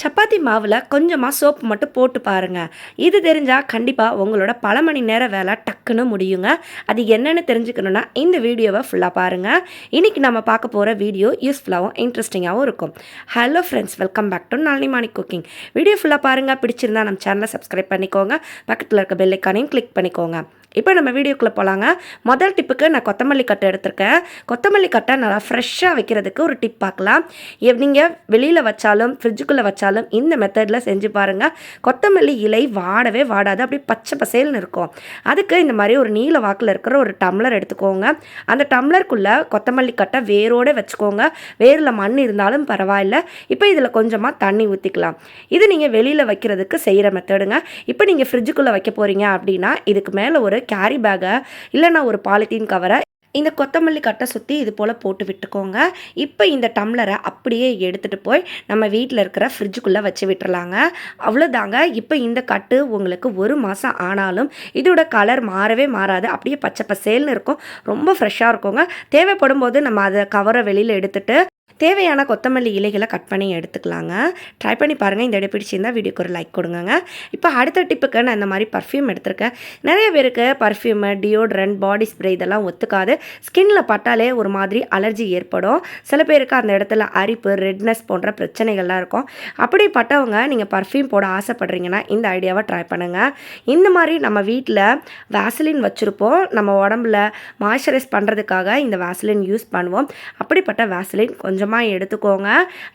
சப்பாத்தி மாவில் கொஞ்சமாக சோப்பு மட்டும் போட்டு பாருங்கள் இது தெரிஞ்சால் கண்டிப்பாக உங்களோட பல மணி நேர வேலை டக்குன்னு முடியுங்க. அது என்னென்னு தெரிஞ்சுக்கணுன்னா இந்த வீடியோவை ஃபுல்லாக பாருங்கள் இன்றைக்கி நம்ம பார்க்க போகிற வீடியோ யூஸ்ஃபுல்லாகவும் இன்ட்ரெஸ்டிங்காகவும் இருக்கும். Hello friends welcome back to Nalini Mani cooking video ஃபுல்லாக பாருங்கள் பிடிச்சிருந்தா நம்ம சேனலை சப்ஸ்கிரைப் பண்ணிக்கோங்க. பக்கத்தில் இருக்க பெல்லைக்கானையும் கிளிக் பண்ணிக்கோங்க. இப்போ நம்ம வீடியோக்குள்ளே போகலாங்க முதல் டிப்புக்கு நான் கொத்தமல்லி கட்டை எடுத்திருக்கேன். கொத்தமல்லி கட்டை நல்லா ஃப்ரெஷ்ஷாக வைக்கிறதுக்கு ஒரு டிப் பார்க்கலாம். நீங்கள் வெளியில் வச்சாலும் ஃப்ரிட்ஜுக்குள்ளே வச்சாலும் இந்த மெத்தடில் செஞ்சு பாருங்கள் கொத்தமல்லி இலை வாடவே வாடாது. அப்படியே பச்சை பசேல்னு இருக்கும். அதுக்கு இந்த மாதிரி ஒரு நீல வாக்கில் இருக்கிற ஒரு டம்ளர் எடுத்துக்கோங்க. அந்த டம்ளருக்குள்ளே கொத்தமல்லி கட்டை வேரோடு வச்சுக்கோங்க. வேரில் மண் இருந்தாலும் பரவாயில்ல. இப்போ இதில் கொஞ்சமாக தண்ணி ஊற்றிக்கலாம் இது நீங்கள் வெளியில் வைக்கிறதுக்கு செய்கிற மெத்தடுங்க இப்போ நீங்கள் ஃப்ரிட்ஜுக்குள்ளே வைக்க போகிறீங்க அப்படின்னா இதுக்கு மேலே ஒரு கேரி பேக்கை இல்லைன்னா ஒரு பாலித்தீன் கவரை இந்த கொத்தமல்லி கட்டை சுற்றி இது போல் போட்டு விட்டுக்கோங்க. இப்போ இந்த டம்ளரை அப்படியே எடுத்துகிட்டு போய் நம்ம வீட்டில் இருக்கிற ஃப்ரிட்ஜுக்குள்ளே வச்சு விட்டுறலாங்க. அவ்வளோதாங்க இப்போ இந்த கட்டு உங்களுக்கு ஒரு மாதம் ஆனாலும் இதோட கலர் மாறவே மாறாது. அப்படியே பச்சை பசேல்னு இருக்கும். ரொம்ப ஃப்ரெஷ்ஷாக இருக்குங்க. தேவைப்படும் போது நம்ம அதை கவரை வெளியில் எடுத்துகிட்டு தேவையான கொத்தமல்லி இலைகளை கட் பண்ணி எடுத்துக்கலாங்க. ட்ரை பண்ணி பாருங்கள் இந்த இடம் பிடிச்சிருந்தால் வீடியோக்கு ஒரு லைக் கொடுங்க இப்போ அடுத்த டிப்புக்கு நான் இந்த மாதிரி பர்ஃப்யூம் எடுத்திருக்கேன். நிறைய பேருக்கு பர்ஃப்யூமு டியோட்ரண்ட் பாடி ஸ்ப்ரே இதெல்லாம் ஒத்துக்காது. ஸ்கின்ல பட்டாலே ஒரு மாதிரி அலர்ஜி ஏற்படும். சில பேருக்கு அந்த இடத்துல அரிப்பு ரெட்னஸ் போன்ற பிரச்சனைகள்லாம் இருக்கும். அப்படிப்பட்டவங்க நீங்கள் பர்ஃப்யூம் போட ஆசைப்படுறீங்கன்னா இந்த ஐடியாவை ட்ரை பண்ணுங்கள் இந்த மாதிரி நம்ம வீட்டில் வேசலின் வச்சுருப்போம். நம்ம உடம்புல மாய்ஸ்சரைஸ் பண்ணுறதுக்காக இந்த வேசலின் யூஸ் பண்ணுவோம். அப்படிப்பட்ட வேசலின் கொஞ்சம் கொஞ்சமாக எடுத்துக்கோங்க.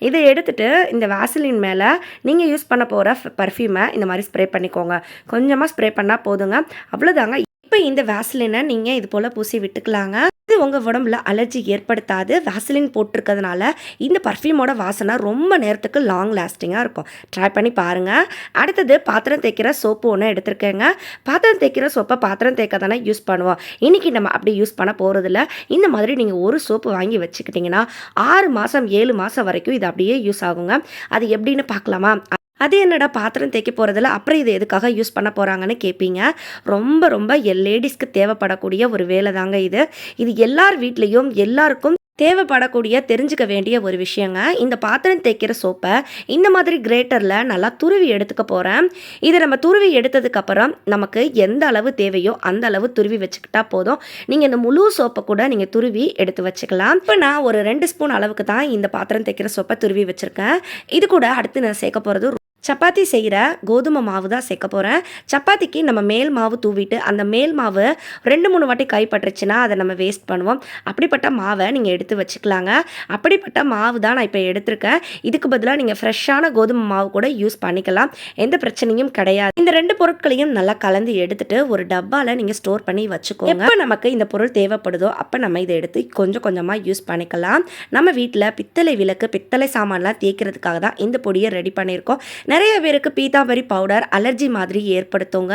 இதை எடுத்துகிட்டு இந்த வேசலின் மேலே நீங்கள் யூஸ் பண்ண போகிற பர்ஃப்யூமை இந்த மாதிரி ஸ்ப்ரே பண்ணிக்கோங்க. கொஞ்சமாக ஸ்ப்ரே பண்ணால் போதுங்க. அவ்வளோதாங்க இப்போ இந்த வேசலினை நீங்கள் இது போல் பூசி விட்டுக்கலாங்க. இது உங்கள் உடம்புல அலர்ஜி ஏற்படுத்தாது வேசலின் போட்டிருக்கிறதுனால இந்த பர்ஃப்யூமோட வாசனை ரொம்ப நேரத்துக்கு லாங் லாஸ்டிங்காக இருக்கும். ட்ரை பண்ணி பாருங்கள் அடுத்தது பாத்திரம் தேய்க்கிற சோப்பு ஒன்று எடுத்திருக்கேங்க. பாத்திரம் தேய்க்கிற சோப்பை பாத்திரம் தேய்க்க தானே யூஸ் பண்ணுவோம். இன்றைக்கி நம்ம அப்படி யூஸ் பண்ண போகிறதில்ல இந்த மாதிரி நீங்கள் ஒரு சோப்பு வாங்கி வச்சுக்கிட்டிங்கன்னா ஆறு மாதம் ஏழு மாதம் வரைக்கும் இது அப்படியே யூஸ் ஆகுங்க. அது எப்படின்னு பார்க்கலாமா? அது என்னடா பாத்திரம் தேய்க்க போகிறதுல அப்புறம் இது எதுக்காக யூஸ் பண்ண போகிறாங்கன்னு கேட்பீங்க ரொம்ப ரொம்ப லேடிஸ்க்கு தேவைப்படக்கூடிய ஒரு வேலை தாங்க இது. இது எல்லார் வீட்லேயும் எல்லாருக்கும் தேவைப்படக்கூடிய தெரிஞ்சுக்க வேண்டிய ஒரு விஷயங்க. இந்த பாத்திரம் தேய்க்கிற சோப்பை இந்த மாதிரி கிரேட்டரில் நல்லா துருவி எடுத்துக்க போகிறேன் இதை நம்ம துருவி எடுத்ததுக்கப்புறம் நமக்கு எந்த அளவு தேவையோ அந்த அளவு துருவி வச்சுக்கிட்டா போதும். நீங்கள் இந்த முழு சோப்பை கூட நீங்கள் துருவி எடுத்து வச்சுக்கலாம். இப்போ நான் ஒரு ரெண்டு ஸ்பூன் அளவுக்கு தான் இந்த பாத்திரம் தேய்க்கிற சோப்பை துருவி வச்சுருக்கேன். இது கூட அடுத்து நான் சேர்க்க போகிறது சப்பாத்தி செய்கிற கோதுமை மாவு தான் சேர்க்க போகிறேன் சப்பாத்திக்கு நம்ம மேல் மாவு தூவிட்டு அந்த மேல் மாவு ரெண்டு மூணு வாட்டி கைப்பற்றுச்சுன்னா அதை நம்ம வேஸ்ட் பண்ணுவோம். அப்படிப்பட்ட மாவை நீங்கள் எடுத்து வச்சுக்கலாங்க. அப்படிப்பட்ட மாவு தான் நான் இப்போ எடுத்திருக்கேன். இதுக்கு பதிலாக நீங்கள் ஃப்ரெஷ்ஷான கோதுமை மாவு கூட யூஸ் பண்ணிக்கலாம். எந்த பிரச்சனையும் கிடையாது. இந்த ரெண்டு பொருட்களையும் நல்லா கலந்து எடுத்துட்டு ஒரு டப்பாவில் நீங்கள் ஸ்டோர் பண்ணி வச்சுக்கோங்க. எப்போ நமக்கு இந்த பொருள் தேவைப்படுதோ அப்போ நம்ம இதை எடுத்து கொஞ்சம் கொஞ்சமாக யூஸ் பண்ணிக்கலாம். நம்ம வீட்டில் பித்தளை விளக்கு பித்தளை சாமான்லாம் தேய்க்கிறதுக்காக தான் இந்த பொடியை ரெடி பண்ணியிருக்கோம். நிறைய பேருக்கு பீத்தாம்பரி பவுடர் அலர்ஜி மாதிரி ஏற்படுத்துங்க.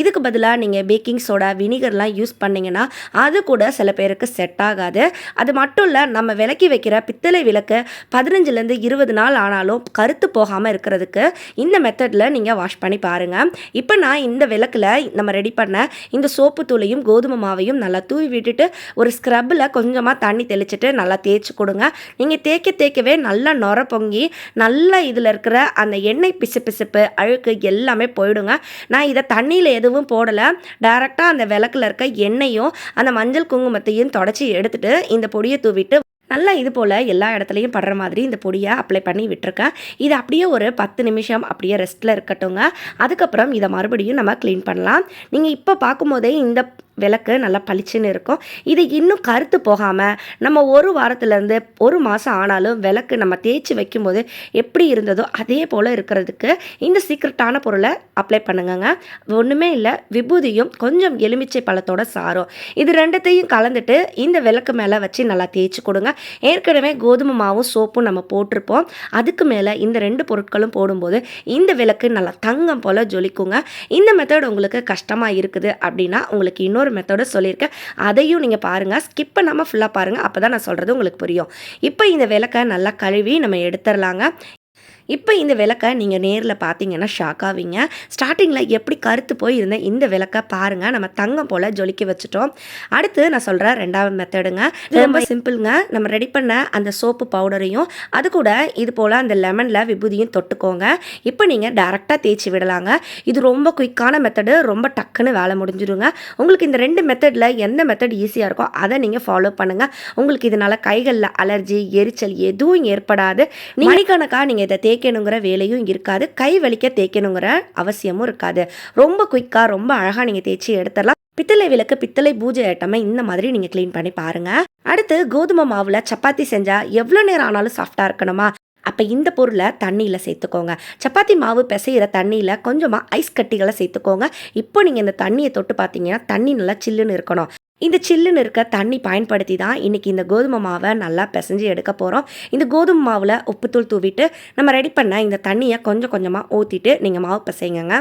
இதுக்கு பதிலாக நீங்கள் பேக்கிங் சோடா வினிகர்லாம் யூஸ் பண்ணிங்கன்னா அது கூட சில பேருக்கு செட் ஆகாது. அது மட்டும் இல்லை நம்ம விளக்கி வைக்கிற பித்தளை விளக்கு பதினஞ்சுலேருந்து இருபது நாள் ஆனாலும் கருத்து போகாமல் இருக்கிறதுக்கு இந்த மெத்தடில் நீங்கள் வாஷ் பண்ணி பாருங்கள் இப்போ நான் இந்த விளக்கில் நம்ம ரெடி பண்ண இந்த சோப்பு தூளையும் கோதுமை மாவையும் நல்லா தூவி விட்டுட்டு ஒரு ஸ்க்ரப்பில் கொஞ்சமாக தண்ணி தெளிச்சுட்டு நல்லா தேய்ச்சி கொடுங்க. நீங்கள் தேய்க்க தேய்க்கவே நல்லா நொர பொங்கி நல்லா இதில் இருக்கிற அந்த எண்ணெய் பிசு பிசுப்பு அழுக்கு எல்லாமே போயிடுங்க. நான் இதை தண்ணியில் எதுவும் போடலை. டேரெக்டாக அந்த விளக்கில் இருக்க எண்ணெயும் அந்த மஞ்சள் குங்குமத்தையும் தொடச்சி எடுத்துகிட்டு இந்த பொடியை தூவிட்டு நல்லா இது போல் எல்லா இடத்துலையும் படுற மாதிரி இந்த பொடியை அப்ளை பண்ணி விட்டுருக்கேன். இது அப்படியே ஒரு பத்து நிமிஷம் அப்படியே ரெஸ்ட்டில் இருக்கட்டுங்க அதுக்கப்புறம் இதை மறுபடியும் நம்ம க்ளீன் பண்ணலாம். நீங்கள் இப்போ பார்க்கும்போதே இந்த விளக்கு நல்லா பளிச்சுன்னு இருக்கும். இது இன்னும் கருத்து போகாமல் நம்ம ஒரு வாரத்துலேருந்து ஒரு மாதம் ஆனாலும் விளக்கு நம்ம தேய்ச்சி வைக்கும்போது எப்படி இருந்ததோ அதே போல் இருக்கிறதுக்கு இந்த சீக்ரெட்டான பொருளை அப்ளை பண்ணுங்கங்க. ஒன்றுமே இல்லை விபூதியும் கொஞ்சம் எலுமிச்சை பழத்தோட சாரும். இது ரெண்டத்தையும் கலந்துட்டு இந்த விளக்கு மேலே வச்சு நல்லா தேய்ச்சி கொடுங்க. ஏற்கனவே கோதுமை மாவும் சோப்பும் நம்ம போட்டிருப்போம். அதுக்கு மேலே இந்த ரெண்டு பொருட்களும் போடும்போது இந்த விளக்கு நல்லா தங்கம் போல் ஜொலிக்குங்க. இந்த மெத்தட் உங்களுக்கு கஷ்டமாக இருக்குது அப்படின்னா உங்களுக்கு இன்னொரு ஒரு மெத்தடு சொல்லியிருக்கேன். அதையும் நீங்கள் பாருங்கள் ஸ்கிப் பண்ணாமல் ஃபுல்லாக பாருங்கள் அப்போ தான் நான் சொல்கிறது உங்களுக்கு புரியும். இப்போ இந்த விளக்கை நல்லா கழுவி நம்ம எடுத்துடலாங்க. இப்போ இந்த விளக்கை நீங்கள் நேரில் பார்த்தீங்கன்னா ஷாக் ஆவீங்க. ஸ்டார்டிங்கில் எப்படி கருத்து போய் இருந்த இந்த விளக்கை பாருங்கள் நம்ம தங்கம் போல் ஜொலிக்க வச்சுட்டோம். அடுத்து நான் சொல்கிறேன் ரெண்டாவது மெத்தடுங்க ரொம்ப சிம்பிளுங்க நம்ம ரெடி பண்ண அந்த சோப்பு பவுடரையும் அது கூட இது போல் அந்த லெமனில் விபூதியும் தொட்டுக்கோங்க. இப்போ நீங்கள் டேரெக்டாக தேய்ச்சி விடலாங்க. இது ரொம்ப குயிக்கான மெத்தடு ரொம்ப டக்குன்னு வேலை முடிஞ்சிருங்க. உங்களுக்கு இந்த ரெண்டு மெத்தடில் எந்த மெத்தட் ஈஸியாக இருக்கோ அதை நீங்கள் ஃபாலோ பண்ணுங்கள் உங்களுக்கு இதனால் கைகளில் அலர்ஜி எரிச்சல் எதுவும் ஏற்படாது. மணிக்கணக்காக நீங்கள் இதை தேய்க்கணுங்கிற வேலையும் இருக்காது. கை வலிக்க தேய்க்கணுங்கிற அவசியமும் இருக்காது. ரொம்ப குயிக்காக ரொம்ப அழகாக நீங்கள் தேய்ச்சி எடுத்துடலாம். பித்தளை விளக்கு பித்தளை பூஜை ஐட்டமை இந்த மாதிரி நீங்கள் க்ளீன் பண்ணி பாருங்கள் அடுத்து கோதுமை மாவில் சப்பாத்தி செஞ்சால் எவ்வளோ நேரம் ஆனாலும் சாஃப்டாக இருக்கணுமா? அப்போ இந்த பொருளை தண்ணியில் சேர்த்துக்கோங்க. சப்பாத்தி மாவு பிசைகிற தண்ணியில் கொஞ்சமாக ஐஸ் கட்டிகளை சேர்த்துக்கோங்க. இப்போ நீங்கள் இந்த தண்ணியை தொட்டு பார்த்தீங்கன்னா தண்ணி நல்லா சில்லுன்னு இருக்கணும். இந்த சில்லுன்னு இருக்க தண்ணி பயன்படுத்தி தான் இன்றைக்கி இந்த கோதுமை மாவை நல்லா பிசைஞ்சு எடுக்க போகிறோம் இந்த கோதுமை மாவில் உப்புத்தூள் தூவிட்டு நம்ம ரெடி பண்ண இந்த தண்ணியை கொஞ்சம் கொஞ்சமாக ஊற்றிட்டு நீங்கள் மாவு பிசைங்கங்க.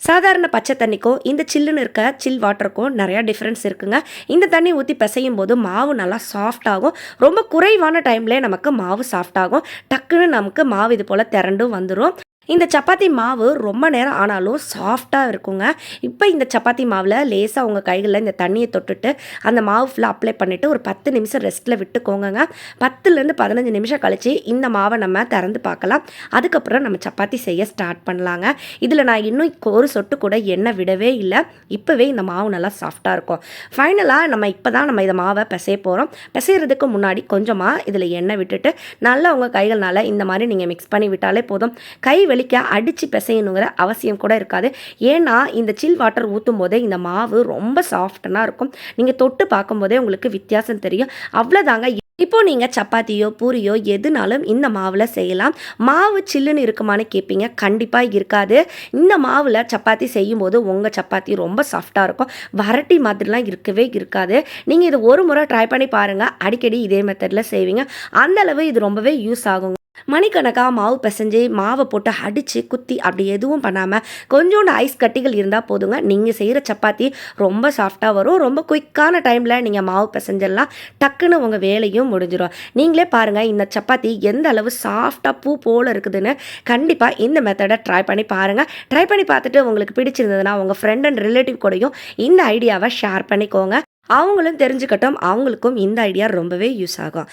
சாதாரண பச்சை தண்ணிக்கும் இந்த சில்லுன்னு இருக்க சில் வாட்டருக்கும் நிறையா டிஃப்ரென்ஸ் இருக்குங்க. இந்த தண்ணி ஊற்றி பிசையும் போது மாவு நல்லா சாஃப்ட் ஆகும். ரொம்ப குறைவான டைம்லேயே நமக்கு மாவு சாஃப்ட் ஆகும். டக்குன்னு நமக்கு மாவு இது போல் திரண்டும் வந்துடும் இந்த சப்பாத்தி மாவு ரொம்ப நேரம் ஆனாலும் சாஃப்டாக இருக்குங்க. இப்போ இந்த சப்பாத்தி மாவில் லேசாக உங்கள் கைகளில் இந்த தண்ணியை தொட்டுட்டு அந்த மாவு ஃபுல்லாக அப்ளை பண்ணிவிட்டு ஒரு பத்து நிமிஷம் ரெஸ்ட்டில் விட்டுக்கோங்க பத்துலேருந்து பதினஞ்சு நிமிஷம் கழித்து இந்த மாவை நம்ம திறந்து பார்க்கலாம். அதுக்கப்புறம் நம்ம சப்பாத்தி செய்ய ஸ்டார்ட் பண்ணலாங்க. இதில் நான் இன்னும் ஒரு சொட்டு கூட எண்ணெய் விடவே இல்லை. இப்போவே இந்த மாவு நல்லா சாஃப்டாக இருக்கும். ஃபைனலாக நம்ம இப்போ தான் நம்ம இதை மாவை பிசைய போகிறோம் பிசைகிறதுக்கு முன்னாடி கொஞ்சமாக இதில் எண்ணெய் விட்டுட்டு நல்லா உங்கள் கைகள்னால இந்த மாதிரி நீங்கள் மிக்ஸ் பண்ணி விட்டாலே போதும். கை வெளிக்க அடித்து பிசையணுங்கிற அவசியம் கூட இருக்காது. ஏன்னா இந்த சில் வாட்டர் ஊற்றும் போதே இந்த மாவு ரொம்ப சாஃப்டனாக இருக்கும். நீங்கள் தொட்டு பார்க்கும்போதே உங்களுக்கு வித்தியாசம் தெரியும். அவ்வளோதாங்க இப்போ நீங்கள் சப்பாத்தியோ பூரியோ எதுனாலும் இந்த மாவில் செய்யலாம். மாவு சில்லுன்னு இருக்குமான்னு கேட்பீங்க கண்டிப்பாக இருக்காது. இந்த மாவில் சப்பாத்தி செய்யும்போது உங்கள் சப்பாத்தி ரொம்ப சாஃப்டாக இருக்கும். வரட்டி மாதிரிலாம் இருக்கவே இருக்காது. நீங்கள் இது ஒரு முறை ட்ரை பண்ணி பாருங்கள் அடிக்கடி இதே மெத்தடில் செய்வீங்க. அந்தளவு இது ரொம்பவே யூஸ் ஆகுங்க. மணிக்கணக்காக மாவு பிசைஞ்சு மாவை போட்டு அடித்து குத்தி அப்படி எதுவும் பண்ணாமல் கொஞ்சோண்டு ஐஸ் கட்டிகள் இருந்தால் போதுங்க. நீங்கள் செய்கிற சப்பாத்தி ரொம்ப சாஃப்டாக வரும். ரொம்ப குயிக்கான டைமில் நீங்கள் மாவு பிசைஞ்சிடலாம். டக்குன்னு உங்கள் வேலையும் முடிஞ்சிடும் நீங்களே பாருங்கள் இந்த சப்பாத்தி எந்த அளவு சாஃப்டாக பூ போல் இருக்குதுன்னு கண்டிப்பாக இந்த மெத்தடை ட்ரை பண்ணி பாருங்கள் ட்ரை பண்ணி பார்த்துட்டு உங்களுக்கு பிடிச்சிருந்ததுன்னா உங்கள் ஃப்ரெண்ட் அண்ட் ரிலேட்டிவ் கூடயும் இந்த ஐடியாவை ஷேர் பண்ணிக்கோங்க. அவங்களும் தெரிஞ்சுக்கட்டும். அவங்களுக்கும் இந்த ஐடியா ரொம்பவே யூஸ் ஆகும்.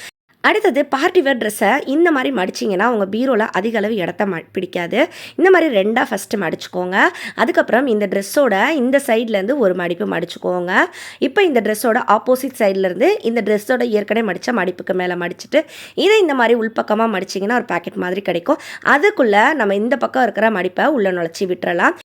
அடுத்தது பார்ட்டி வேர் ட்ரெஸ்ஸை இந்த மாதிரி மடிச்சிங்கன்னா உங்கள் பீரோவில் அதிக அளவு இடத்த ம பிடிக்காது. இந்த மாதிரி ரெண்டாக ஃபஸ்ட்டு மடிச்சுக்கோங்க. அதுக்கப்புறம் இந்த ட்ரெஸ்ஸோட இந்த சைட்லேருந்து ஒரு மடிப்பு மடிச்சுக்கோங்க. இப்போ இந்த ட்ரெஸ்ஸோட ஆப்போசிட் சைட்லேருந்து இந்த ட்ரெஸ்ஸோட ஏற்கனவே மடித்த மடிப்புக்கு மேலே மடிச்சுட்டு இதை இந்த மாதிரி உள்பக்கமாக மடிச்சிங்கன்னா ஒரு பேக்கெட் மாதிரி கிடைக்கும். அதுக்குள்ளே நம்ம இந்த பக்கம் இருக்கிற மடிப்பை உள்ளே நுழைச்சி விட்டுறலாம்.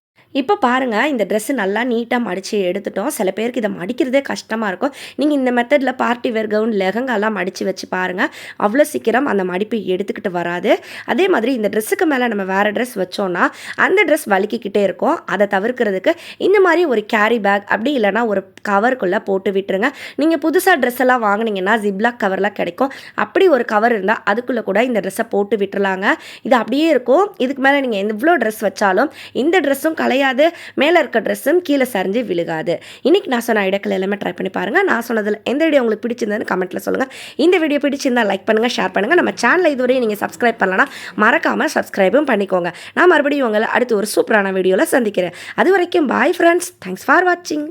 இப்போ பாருங்கள் இந்த ட்ரெஸ்ஸு நல்லா நீட்டாக மடித்து எடுத்துட்டோம். சில பேருக்கு இதை மடிக்கிறதே கஷ்டமாக இருக்கும். நீங்கள் இந்த மெத்தடில் பார்ட்டி வேர் கவுன் லெஹங்காலாம் மடித்து வச்சு பாருங்கள் அவ்வளோ சீக்கிரம் அந்த மடிப்பு எடுத்துக்கிட்டு வராது. அதே மாதிரி இந்த ட்ரெஸ்ஸுக்கு மேலே நம்ம வேறு ட்ரெஸ் வச்சோன்னா அந்த ட்ரெஸ் வலிக்கிக்கிட்டே இருக்கும். அதை தவிர்க்கிறதுக்கு இந்த மாதிரி ஒரு கேரி பேக் அப்படி இல்லைனா ஒரு கவருக்குள்ளே போட்டு விட்டுருங்க. நீங்கள் புதுசாக ட்ரெஸ் எல்லாம் வாங்கினீங்கன்னா ஜிப்லாக் கவர்லாம் கிடைக்கும். அப்படி ஒரு கவர் இருந்தால் அதுக்குள்ளே கூட இந்த ட்ரெஸ்ஸை போட்டு விட்டுருலாங்க இது அப்படியே இருக்கும். இதுக்கு மேலே நீங்கள் எவ்வளோ ட்ரெஸ் வச்சாலும் இந்த ட்ரெஸ்ஸும் கலைய குறையாது மேலே இருக்க ட்ரெஸ்ஸும் கீழே சரிஞ்சு விழுகாது. இன்றைக்கி நான் சொன்ன ஐடியாக்கள் எல்லாமே ட்ரை பண்ணி பாருங்கள் நான் சொன்னதில் எந்த வீடியோ உங்களுக்கு பிடிச்சிருந்ததுன்னு கமெண்ட்டில் சொல்லுங்கள் இந்த வீடியோ பிடிச்சிருந்தால் லைக் பண்ணுங்கள் ஷேர் பண்ணுங்கள் நம்ம சேனலை இதுவரையும் நீங்கள் சப்ஸ்கிரைப் பண்ணலன்னா மறக்காமல் சப்ஸ்கிரைபும் பண்ணிக்கோங்க. நான் மறுபடியும் உங்களை அடுத்து ஒரு சூப்பரான வீடியோவில் சந்திக்கிறேன். அது வரைக்கும் பாய் ஃப்ரெண்ட்ஸ் தேங்க்ஸ் ஃபார் வாட்சிங்